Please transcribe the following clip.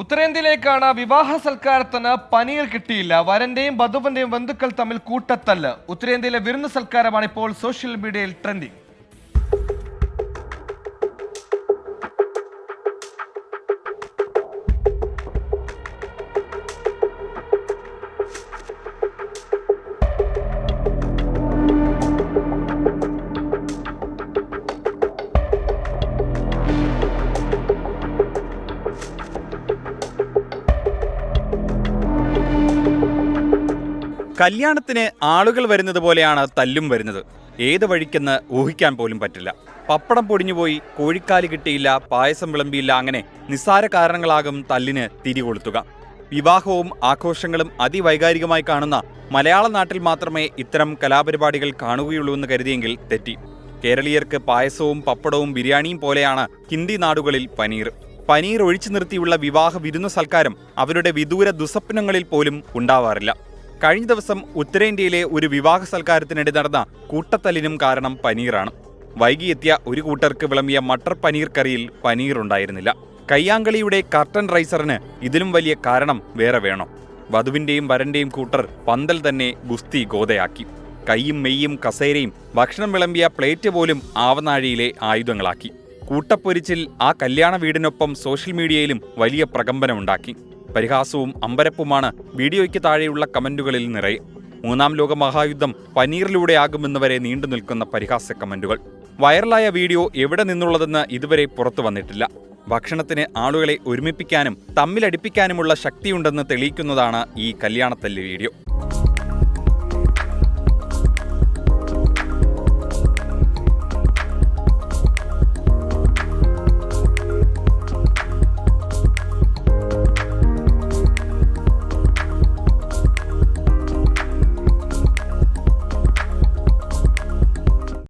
ഉത്തരേന്ത്യയിലേക്കാണ് വിവാഹ സൽക്കാരത്തിന് പനീർ കിട്ടിയില്ല. വരന്റെയും വധുവിന്റെയും ബന്ധുക്കൾ തമ്മിൽ കൂട്ടത്തല്ല്. ഉത്തരേന്ത്യയിലെ വിരുന്ന് സൽക്കാരമാണ് ഇപ്പോൾ സോഷ്യൽ മീഡിയയിൽ ട്രെൻഡിംഗ് കല്യാണത്തിന് ആളുകൾ വരുന്നത് പോലെയാണ് തല്ലും വരുന്നത്. ഏത് വഴിക്കെന്ന് ഊഹിക്കാൻ പോലും പറ്റില്ല. പപ്പടം പൊടിഞ്ഞുപോയി കോഴിക്കാൽ കിട്ടിയില്ല പായസം വിളമ്പിയില്ല അങ്ങനെ നിസ്സാര കാരണങ്ങളാകും തല്ലിന് തിരികൊളുത്തുക വിവാഹവും ആഘോഷങ്ങളും അതിവൈകാരികമായി കാണുന്ന മലയാള നാട്ടിൽ മാത്രമേ ഇത്തരം കലാപരിപാടികൾ കാണുകയുള്ളൂ എന്ന് കരുതിയെങ്കിൽ തെറ്റി. കേരളീയർക്ക് പായസവും പപ്പടവും ബിരിയാണിയും പോലെയാണ് ഹിന്ദി നാടുകളിൽ പനീർ. പനീർ ഒഴിച്ചു നിർത്തിയുള്ള വിവാഹ വിരുന്നു സൽക്കാരം അവരുടെ വിദൂര ദുസ്വപ്നങ്ങളിൽ പോലും ഉണ്ടാവാറില്ല. കഴിഞ്ഞ ദിവസം ഉത്തരേന്ത്യയിലെ ഒരു വിവാഹ സൽക്കാരത്തിനിടെ നടന്ന കൂട്ടത്തല്ലിനും കാരണം പനീറാണ്. വൈകിയെത്തിയ ഒരു കൂട്ടർക്ക് വിളമ്പിയ മട്ടർ പനീർ കറിയിൽ പനീർ ഉണ്ടായിരുന്നില്ല കയ്യാങ്കളിയുടെ കർട്ടൻ റൈസറിന് ഇതിലും വലിയ കാരണം വേറെ വേണം. വധുവിന്റെയും വരന്റെയും കൂട്ടർ പന്തൽ തന്നെ ഗുസ്തി ഗോതയാക്കി. കൈയും മെയ്യും കസേരയും ഭക്ഷണം വിളമ്പിയ പ്ലേറ്റ് പോലും ആവനാഴിയിലെ ആയുധങ്ങളാക്കി. കൂട്ടപ്പൊരിച്ചിൽ ആ കല്യാണ വീടിനൊപ്പം സോഷ്യൽ മീഡിയയിലും വലിയ പ്രകമ്പനമുണ്ടാക്കി. പരിഹാസവും അമ്പരപ്പുമാണ് വീഡിയോയ്ക്ക് താഴെയുള്ള കമന്റുകളിൽ നിറയെ. മൂന്നാം ലോക മഹായുദ്ധം പനീറിലൂടെയാകുമെന്നുവരെ നീണ്ടു നിൽക്കുന്ന പരിഹാസ കമന്റുകൾ. വൈറലായ വീഡിയോ എവിടെ നിന്നുള്ളതെന്ന് ഇതുവരെ പുറത്തു വന്നിട്ടില്ല. ഭക്ഷണത്തിന് ആളുകളെ ഒരുമിപ്പിക്കാനും തമ്മിലടിപ്പിക്കാനുമുള്ള ശക്തിയുണ്ടെന്ന് തെളിയിക്കുന്നതാണ് ഈ കല്യാണത്തല്ല് വീഡിയോ.